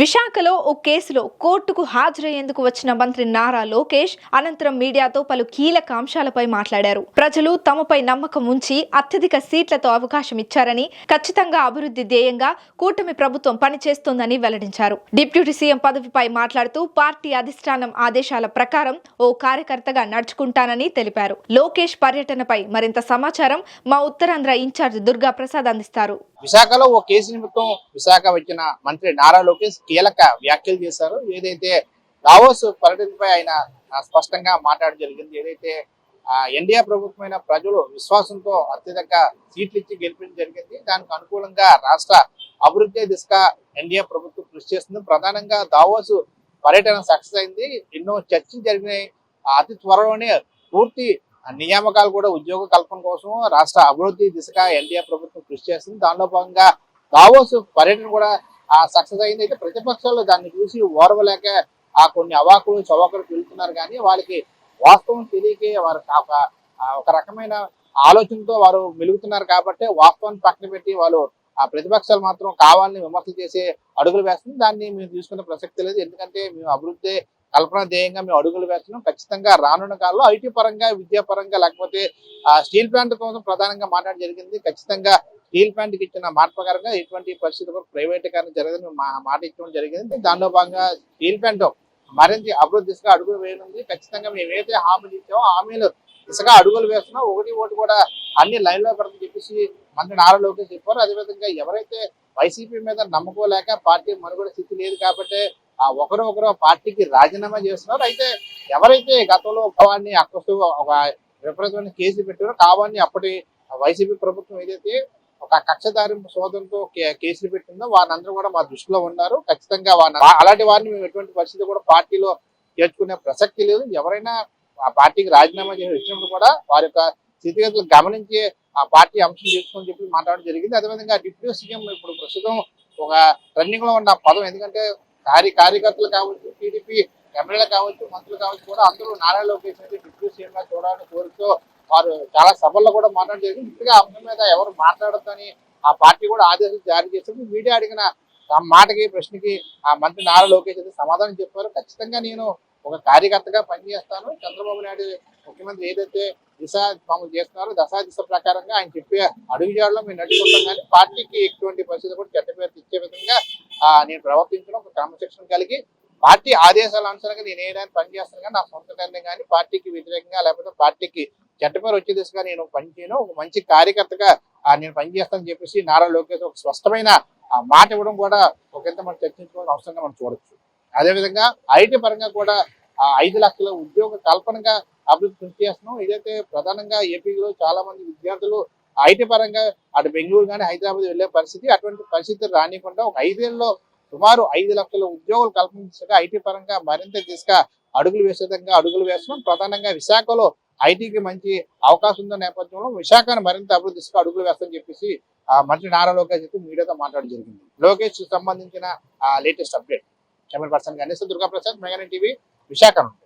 విశాఖలో ఓ కేసులో కోర్టుకు హాజరయ్యేందుకు వచ్చిన మంత్రి నారా లోకేష్ అనంతరం మీడియాతో పలు కీలక అంశాలపై మాట్లాడారు. ప్రజలు తమపై నమ్మకం ఉంచి అత్యధిక సీట్లతో అవకాశం ఇచ్చారని ఖచ్చితంగా అభివృద్ధి ధ్యేయంగా కూటమి ప్రభుత్వం పనిచేస్తోందని వెల్లడించారు. డిప్యూటీ సీఎం పదవిపై మాట్లాడుతూ పార్టీ అధిష్టానం ఆదేశాల ప్రకారం ఓ కార్యకర్తగా నడుచుకుంటానని తెలిపారు. లోకేష్ పర్యటనపై మరింత సమాచారం మా ఉత్తరాంధ్ర ఇన్ఛార్జ్ దుర్గా ప్రసాద్ అందిస్తారు. విశాఖలో ఓ కేసు నిమిత్తం విశాఖ వచ్చిన మంత్రి నారా లోకేష్ కీలక వ్యాఖ్యలు చేశారు. ఏదైతే దావోస్ పర్యటనపై ఆయన స్పష్టంగా మాట్లాడడం జరిగింది. ఏదైతే ఎన్డీఏ ప్రభుత్వమైన ప్రజలు విశ్వాసంతో అత్యధిక సీట్లు ఇచ్చి గెలిపించడం జరిగింది. దానికి అనుకూలంగా రాష్ట్ర అభివృద్ధి దిశగా ఎన్డీఏ ప్రభుత్వం కృషి చేస్తుంది. ప్రధానంగా దావోస్ పర్యటన సక్సెస్ అయింది. ఎన్నో చర్చలు జరిగినాయి. అతి త్వరలోనే పూర్తి నియామకాలు కూడా ఉద్యోగ కల్పన కోసం రాష్ట్ర అభివృద్ధి దిశగా ఎన్డీఏ ప్రభుత్వం కృషి చేస్తుంది. దానిలో భాగంగా దావోస్ పర్యటన కూడా ఆ సక్సెస్ అయింది అయితే ప్రతిపక్షాలు దాన్ని చూసి ఓర్వలేక ఆ కొన్ని అవాకులు చవాకులు పిలుతున్నారు కానీ వాళ్ళకి వాస్తవం తెలియకే వారు ఒక ఒక రకమైన ఆలోచనతో వారు మెలుగుతున్నారు కాబట్టి వాస్తవాన్ని పక్కన పెట్టి వాళ్ళు ఆ ప్రతిపక్షాలు మాత్రం కావాలని విమర్శలు చేసే అడుగులు వేస్తుంది దాన్ని మేము తీసుకునే ప్రసక్తి లేదు. ఎందుకంటే మేము అభివృద్ధి కల్పన ధ్యేయంగా మేము అడుగులు వేస్తున్నాం. ఖచ్చితంగా రానున్న కాలంలో ఐటీ పరంగా విద్యాపరంగా లేకపోతే ఆ స్టీల్ ప్లాంట్ కోసం ప్రధానంగా మాట్లాడడం జరిగింది. ఖచ్చితంగా స్టీల్ ప్లాంట్కి ఇచ్చిన మాట ప్రకారంగా ఎటువంటి పరిస్థితి కూడా ప్రైవేటీకరణ జరగదని మా- మాట ఇచ్చడం జరిగింది. దానిలో భాగంగా స్టీల్ ప్లాంట్ మరింత అభివృద్ధి దిశగా అడుగులు వేయనుంది. ఖచ్చితంగా మేము హామీలు ఇచ్చామో హామీలు దిశగా అడుగులు వేస్తున్నాం ఒకటి ఒకటి కూడా అన్ని లైన్లో పెడతామని చెప్పేసి మంత్రి నారా లోకేష్ చెప్పారు. అదేవిధంగా ఎవరైతే వైసీపీ మీద నమ్ముకోలేక పార్టీ మనుగడ స్థితి లేదు కాబట్టి ఆ ఒకరు ఒకరు పార్టీకి రాజీనామా చేస్తున్నారు. అయితే ఎవరైతే గతంలో కావాన్ని అక్కసు ఒక విపరీతమైన కేసు పెట్టారో కావాన్ని అప్పటి వైసీపీ ప్రభుత్వం ఏదైతే ఒక కక్షదారి సోదరుతో కేసులు పెట్టిందో? వారందరూ కూడా మా దృష్టిలో ఉన్నారు. ఖచ్చితంగా వారిని అలాంటి వారిని మేము ఎటువంటి పరిస్థితి కూడా పార్టీలో చేర్చుకునే ప్రసక్తి లేదు. ఎవరైనా ఆ పార్టీకి రాజీనామా చేసి వచ్చినప్పుడు కూడా వారి యొక్క స్థితిగతులు గమనించి ఆ పార్టీ అంశం చేసుకొని చెప్పి మాట్లాడడం జరిగింది. అదేవిధంగా డిప్యూటీ సీఎం ఇప్పుడు ప్రస్తుతం ఒక రన్నింగ్లో ఉన్న పదం. ఎందుకంటే కార్య కార్యకర్తలు కావచ్చు టీడీపీ ఎమ్మెల్యేలు కావచ్చు మంత్రులు కావచ్చు కూడా అందరూ నారా లోకేష్ అయితే డిప్యూటీ సీఎం గా చూడాలని కోరుతూ వారు చాలా సభల్లో కూడా మాట్లాడడం జరిగింది ఇప్పటికే అంశం మీద ఎవరు మాట్లాడొద్దని ఆ పార్టీ కూడా ఆదేశాలు జారీ చేసినప్పుడు మీడియా అడిగిన ఆ మాటకి ప్రశ్నకి ఆ మంత్రి నారా లోకేష్ అయితే సమాధానం చెప్పారు. ఖచ్చితంగా నేను ఒక కార్యకర్తగా పనిచేస్తాను. చంద్రబాబు నాయుడు ముఖ్యమంత్రి ఏదైతే దిశ పనులు చేస్తున్నారో దశా దిశ ప్రకారంగా ఆయన చెప్పే అడుగు జాడలో మేము నడుచుకుంటాం. కానీ పార్టీకి ఎటువంటి పరిస్థితి కూడా చెడ్డ పేరు తెచ్చే విధంగా నేను ప్రవర్తించడం ఒక క్రమశిక్షణ కలిగి పార్టీ ఆదేశాల అనుసరంగా నేను ఏదైనా పని చేస్తాను కానీ నా సొంత నిర్ణయం కానీ పార్టీకి వ్యతిరేకంగా లేకపోతే పార్టీకి చెడ్డ పేరు వచ్చే దిశగా నేను పనిచేయను ఒక మంచి కార్యకర్తగా నేను పనిచేస్తానని చెప్పేసి నారా లోకేష్ ఒక స్పష్టమైన మాట ఇవ్వడం కూడా ఒకంత మనం చర్చించుకోవాల్సిన అవసరంగా మనం చూడొచ్చు. అదేవిధంగా ఐటీ పరంగా కూడా ఐదు లక్షల ఉద్యోగ కల్పనగా అభివృద్ధి కృషి చేస్తున్నాం. ఇదైతే ప్రధానంగా ఏపీలో చాలా మంది విద్యార్థులు ఐటీ పరంగా అటు బెంగళూరు కానీ హైదరాబాద్ వెళ్ళే పరిస్థితి అటువంటి పరిస్థితి రానికుండా ఒక ఐదేళ్ళలో సుమారు ఐదు లక్షల ఉద్యోగులు కల్పించగా ఐటీ పరంగా మరింత దిశగా అడుగులు వేసే విధంగా అడుగులు వేస్తున్నాం. ప్రధానంగా విశాఖలో ఐటీకి మంచి అవకాశం ఉన్న నేపథ్యంలో విశాఖను మరింత అభివృద్ధి దిశగా అడుగులు వేస్తామని చెప్పేసి మంత్రి నారా లోకేష్ అయితే మీడియాతో మాట్లాడడం జరిగింది. లోకేష్ సంబంధించిన latest update. Camera person Ganesh Durga Prasad మెగానే TV Visakha